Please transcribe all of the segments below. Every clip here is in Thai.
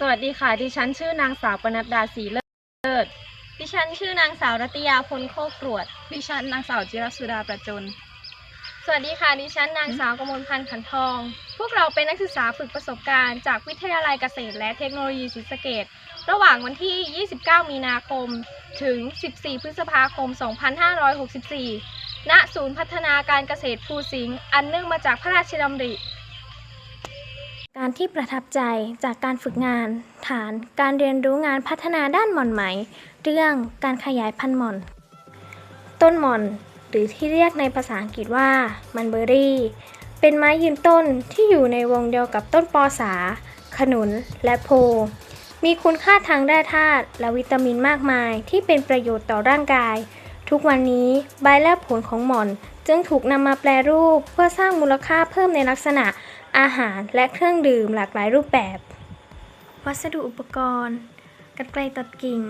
สวัสดีค่ะ ดิฉันชื่อนางสาวปนัดดาศรีเลิศ ดิฉันชื่อนางสาวรัตยาพลโคกรวด ดิฉันนางสาวจิรสุดาประจน สวัสดีค่ะ ดิฉันนางสาวกมลพันธ์ขันทอง พวกเราเป็นนักศึกษาฝึกประสบการณ์จากวิทยาลัยเกษตรและเทคโนโลยีศรีสะเกษระหว่างวันที่ 29 มีนาคม ถึง 14 พฤษภาคม 2564 ณ ศูนย์พัฒนาการเกษตรภูสิงห์ อันเนื่องมาจากพระราชดำริ การที่ประทับใจจากการฝึกงาน ฐาน การเรียนรู้งานพัฒนาด้านหม่อนไหม เรื่องการขยายพันธุ์หม่อน ต้นหม่อน หรือที่เรียกในภาษาอังกฤษว่ามันเบอรี่ เป็นไม้ยืนต้นที่อยู่ในวงเดียวกับต้นปอสา ขนุน และโพ มีคุณค่าทางแร่ธาตุและวิตามินมากมายที่เป็นประโยชน์ต่อร่างกาย ทุกวันนี้ใบและผลของหม่อนจึงถูกนำมาแปรรูปเพื่อสร้างมูลค่าเพิ่มในลักษณะ อาหารและเครื่องดื่มหลากหลายรูปแบบ วัสดุอุปกรณ์กรรไกรตัดกิ่ง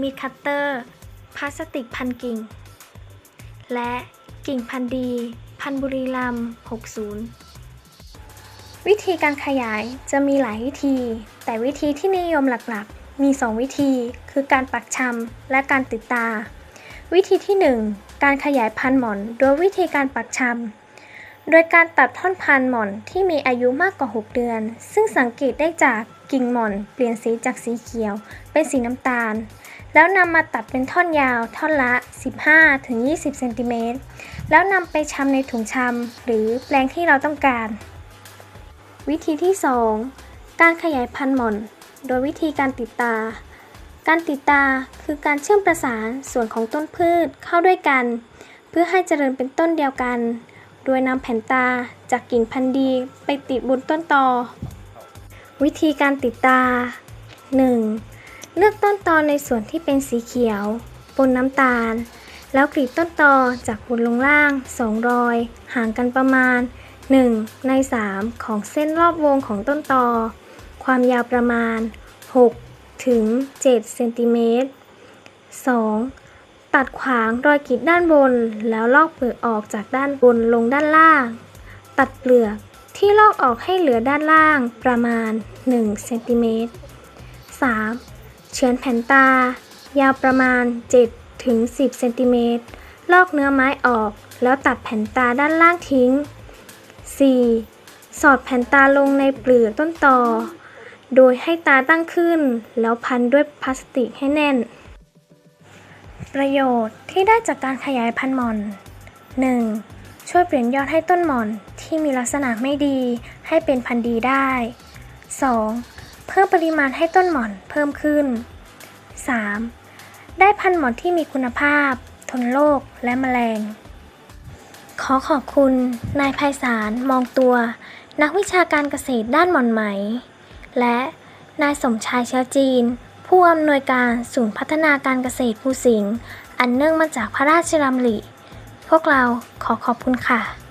มีดคัตเตอร์ พลาสติกพันกิ่ง และกิ่งพันธุ์ดี พันธุ์บุรีรัมย์60วิธีการขยายจะมีหลายวิธี แต่วิธีที่นิยมหลักๆ มี 2 วิธี คือการปักชำและการติดตา วิธีที่ 1 การขยายพันธุ์หม่อนโดยวิธีการปักชำ โดยการตัดท่อนพันหม่อนที่มีอายุมากกว่า 6 เดือน ซึ่งสังเกตได้จากกิ่งหม่อน เปลี่ยนสีจากสีเขียว เป็นสีน้ำตาล แล้วนำมาตัดเป็นท่อนยาวท่อนละ 15-20 เซนติเมตร แล้วนำไปชำในถุงชำหรือแปลงที่เราต้องการ วิธีที่ 2 การขยายพันธุ์หม่อน โดยวิธีการติดตา การติดตาคือการเชื่อมประสานส่วนของต้นพืชเข้าด้วยกัน เพื่อให้เจริญเป็นต้นเดียวกัน โดยนำแผ่นตาจากกิ่งพันธุ์ดีไปติดบนต้นตอ วิธีการติดตา 1. เลือกต้นตอในส่วนที่เป็นสีเขียวบนน้ำตาล แล้วกรีดต้นตอจากบนลงล่างสองรอย ห่างกันประมาณ 1 ใน 3 ของเส้นรอบวงของต้นตอ ความยาวประมาณ 6 ถึง 7 เซนติเมตร 2. ตัดขวางรอยกรีดด้านบน แล้วลอกเปลือกออกจากด้านบนลงด้านล่าง ตัดเปลือกที่ลอกออกให้เหลือด้านล่างประมาณ1เซนติเมตร 3. เฉือนแผ่นตา ยาวประมาณ7ถึง10เซนติเมตร ลอกเนื้อไม้ออกแล้วตัดแผ่นตาด้านล่างทิ้ง 4. สอดแผ่นตาลงในเปลือกต้นตอ โดยให้ตาตั้งขึ้น แล้วพันด้วยพลาสติกให้แน่น ประโยชน์ที่ได้จากการขยายพันธุ์หม่อน 1. ช่วยเปลี่ยนยอดให้ต้นหม่อนที่มีลักษณะไม่ดีให้เป็นพันธุ์ดีได้ 2. เพิ่มปริมาณให้ต้นหม่อนเพิ่มขึ้น 3. ได้พันธุ์หม่อนที่มีคุณภาพ ทนโรคและแมลง ขอขอบคุณ นายไพศาลมองตัว นักวิชาการเกษตรด้านหม่อนไหม และนายสมชายเชื้อจีน ผู้อำนวยการศูนย์พัฒนาการเกษตรภูสิงห์อันเนื่องมาจากพระราชดำริ พวกเราขอขอบคุณค่ะ